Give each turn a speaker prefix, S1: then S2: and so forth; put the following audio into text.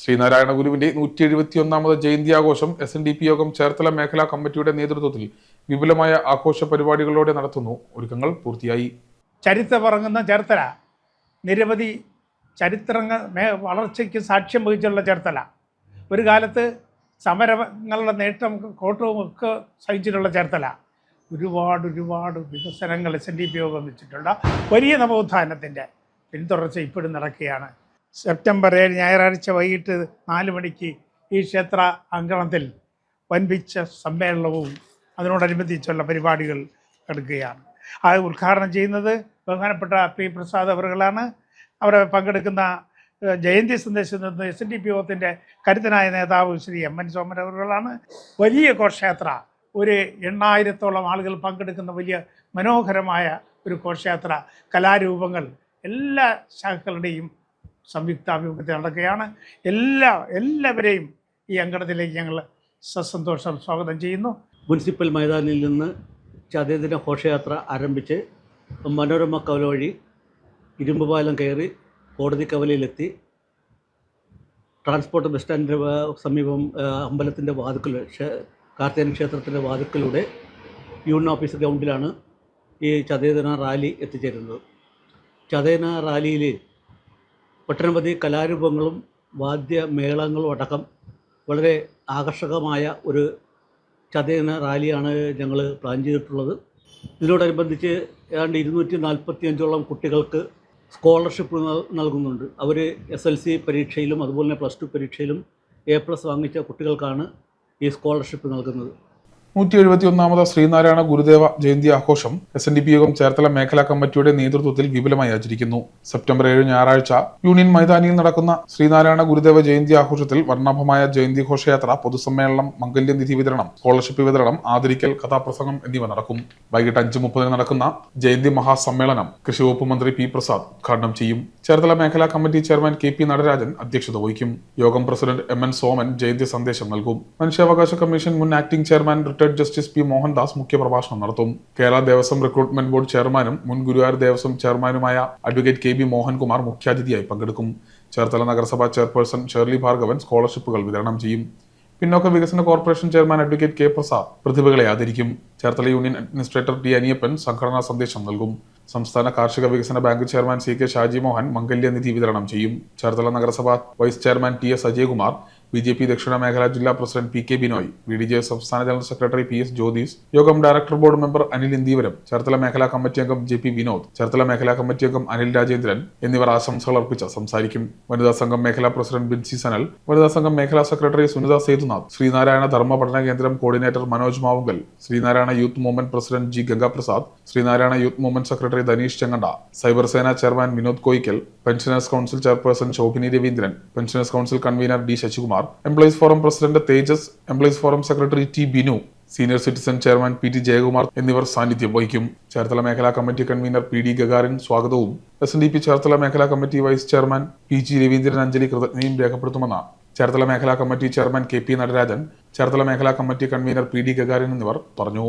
S1: ശ്രീനാരായണ ഗുരുവിന്റെ നൂറ്റി എഴുപത്തിയൊന്നാമത് ജയന്തി ആഘോഷം എസ് എൻ ഡി പി യോഗം ചേർത്തല മേഖലാ കമ്മിറ്റിയുടെ നേതൃത്വത്തിൽ വിപുലമായ ആഘോഷ പരിപാടികളോടെ നടത്തുന്നു. ഒരുക്കങ്ങൾ പൂർത്തിയായി.
S2: ചരിത്ര പറങ്ങുന്ന ചേർത്തല. നിരവധി ചരിത്രങ്ങൾ വളർച്ചയ്ക്ക് സാക്ഷ്യം വഹിച്ചുള്ള ചേർത്തല. ഒരു കാലത്ത് സമരങ്ങളുടെ നേട്ടം കോട്ടവും ഒക്കെ സഹിച്ചിട്ടുള്ള ചേർത്തല. ഒരുപാട് ഒരുപാട് വികസനങ്ങൾ എസ് എൻ ഡി പി യോഗം വെച്ചിട്ടുള്ള വലിയ നവോത്ഥാനത്തിന്റെ പിന്തുടർച്ച ഇപ്പോഴും നടക്കുകയാണ്. സെപ്റ്റംബർ ഏഴ് ഞായറാഴ്ച വൈകിട്ട് നാല് മണിക്ക് ഈ ക്ഷേത്ര അങ്കണത്തിൽ വൻപിച്ച സമ്മേളനവും അതിനോടനുബന്ധിച്ചുള്ള പരിപാടികൾ എടുക്കുകയാണ് അത് ഉദ്ഘാടനം ചെയ്യുന്നത് ബഹുമാനപ്പെട്ട പി പ്രസാദ് അവറുകളാണ്. അവിടെ പങ്കെടുക്കുന്ന ജയന്തി സന്ദേശത്തിൽ നിന്ന് എസ് എൻ ഡി പി ഒത്തിന്റെ കരുത്തനായ നേതാവ് ശ്രീ എം എൻ സോമൻ അവറുകളാണ്. വലിയ ഘോഷയാത്ര ഒരു എണ്ണായിരത്തോളം ആളുകൾ പങ്കെടുക്കുന്ന വലിയ മനോഹരമായ ഒരു ഘോഷയാത്ര. കലാരൂപങ്ങൾ എല്ലാ ശാഖകളുടെയും സംയുക്താഭിമുഖത്തിൽ നടക്കുകയാണ്. എല്ലാ എല്ലാവരെയും ഈ അങ്കണത്തിലേക്ക് ഞങ്ങൾ സസന്തോഷം സ്വാഗതം ചെയ്യുന്നു.
S3: മുനിസിപ്പൽ മൈതാനിൽ നിന്ന് ചതയദിന ഘോഷയാത്ര ആരംഭിച്ച് മനോരമ കവല വഴി ഇരുമ്പ് പാലം കയറി കോടതി കവലയിലെത്തി. ട്രാൻസ്പോർട്ട് ബസ് സ്റ്റാൻഡിന്റെ സമീപം അമ്പലത്തിന്റെ വാതുക്കൽ കാർത്തികൻ ക്ഷേത്രത്തിന്റെ വാതുക്കലൂടെ യൂണിയൻ ഓഫീസ് ഗ്രൗണ്ടിലാണ് ഈ ചതയദിന റാലി എത്തിച്ചേരുന്നത്. ചതയന റാലിയിൽ ഒട്ടനവധി കലാരൂപങ്ങളും വാദ്യമേളങ്ങളും അടക്കം വളരെ ആകർഷകമായ ഒരു ചതയന റാലിയാണ് ഞങ്ങൾ പ്ലാൻ ചെയ്തിട്ടുള്ളത്. ഇതിനോടനുബന്ധിച്ച് ഏതാണ്ട് ഇരുന്നൂറ്റി നാൽപ്പത്തി അഞ്ചോളം കുട്ടികൾക്ക് സ്കോളർഷിപ്പ് നൽകുന്നുണ്ട്. അവർ എസ് എൽ സി പരീക്ഷയിലും അതുപോലെ തന്നെ പ്ലസ് ടു പരീക്ഷയിലും എ പ്ലസ് വാങ്ങിച്ച കുട്ടികൾക്കാണ് ഈ സ്കോളർഷിപ്പ് നൽകുന്നത്.
S1: നൂറ്റി എഴുപത്തി ഒന്നാമത് ശ്രീനാരായണ ഗുരുദേവ ജയന്തി ആഘോഷം എസ് എൻ ഡി പി യോഗം ചേർത്തല മേഖലാ കമ്മിറ്റിയുടെ നേതൃത്വത്തിൽ വിപുലമായി ആചരിക്കുന്നു. സെപ്റ്റംബർ ഏഴ് ഞായറാഴ്ച യൂണിയൻ മൈതാനിയിൽ നടക്കുന്ന ശ്രീനാരായണ ഗുരുദേവ ജയന്തി ആഘോഷത്തിൽ വർണാഭമായ ജയന്തി ഘോഷയാത്ര പൊതുസമ്മേളനം മംഗല്യനിധി വിതരണം സ്കോളർഷിപ്പ് വിതരണം ആദരിക്കൽ കഥാപ്രസംഗം എന്നിവ നടക്കും. വൈകിട്ട് അഞ്ച് മുപ്പതിന് നടക്കുന്ന ജയന്തി മഹാസമ്മേളനം കൃഷി വകുപ്പ് മന്ത്രി പി പ്രസാദ് ഉദ്ഘാടനം ചെയ്യും. ചേർത്തല മേഖലാ committee chairman K P Natarajan അധ്യക്ഷത വഹിക്കും. യോഗം പ്രസിഡന്റ് എം എൻ സോമൻ ജയന്തി സന്ദേശം നൽകും. മനുഷ്യാവകാശ കമ്മീഷൻ മുൻ acting chairman retired justice P Mohandas മുഖ്യപ്രഭാഷണം നടത്തും. കേരള ദേവസ്വം റിക്രൂട്ട്മെന്റ് ബോർഡ് ചെയർമാനും മുൻ ഗുരുവായൂർ ദേവസ്വം ചെയർമാനുമായ അഡ്വക്കേറ്റ് കെ ബി മോഹൻകുമാർ മുഖ്യാതിഥിയായി പങ്കെടുക്കും. ചേർത്തല നഗരസഭാ ചെയർപേഴ്സൺ ഷേർലി ഭാർഗവൻ സ്കോളർഷിപ്പുകൾ വിതരണം ചെയ്യും. പിന്നോക്ക വികസന corporation chairman advocate K Prasad പ്രതിഭകളെ ആദരിക്കും. Cherthala union administrator T Aniyappan സംഘടനാ സന്ദേശം നൽകും. സംസ്ഥാന കാർഷിക വികസന bank chairman C K Shaji Mohan മംഗല്യനിധി വിതരണം ചെയ്യും. ചേർത്തല നഗരസഭ vice chairman T S Ajayakumar B J P ദക്ഷിണ മേഖലാ ജില്ലാ president P K Binoy B D J സംസ്ഥാന general secretary P S Jyothis യോഗം director board member Anil Indeevaram Cherthala മേഖലാ committee അംഗം ജെ പി വിനോദ് ചേർത്തല മേഖലാ കമ്മിറ്റി അംഗം അനിൽ രാജേന്ദ്രൻ എന്നിവർ ആശംസകൾ അർപ്പിച്ച സംസാരിക്കും വനിതാ സംഘം മേഖലാ പ്രസിഡന്റ് ബിൻസി സനൽ വനിതാ സംഘം മേഖലാ സെക്രട്ടറി സുനിത സേതുനാഥ് ശ്രീനാരായണ ധർമ്മ പഠന കേന്ദ്രം coordinator Manoj Mavunkal Sreenarayana youth movement president G Gangaprasad Sreenarayana youth movement secretary Dhaneesh Chenganda cyber സേന chairman Vinod Koyikkal pensioners council chairperson Shobhini Raveendran pensioners council convener D Sasikumar employees forum president Thejas employees forum secretary T Binu senior citizen chairman P T Jayakumar എന്നിവർ സാന്നിധ്യം വഹിക്കും. ചേർത്തല മേഖലാ committee convener P D Gagaran സ്വാഗതവും. S N D P Cherthala മേഖലാ committee vice chairman P G Raveendran Anjali കൃതജ്ഞയും രേഖപ്പെടുത്തുമെന്ന് ചേർത്തല മേഖലാ committee chairman K P Natarajan Cherthala മേഖലാ committee convener P D Gagaran എന്നിവർ പറഞ്ഞു.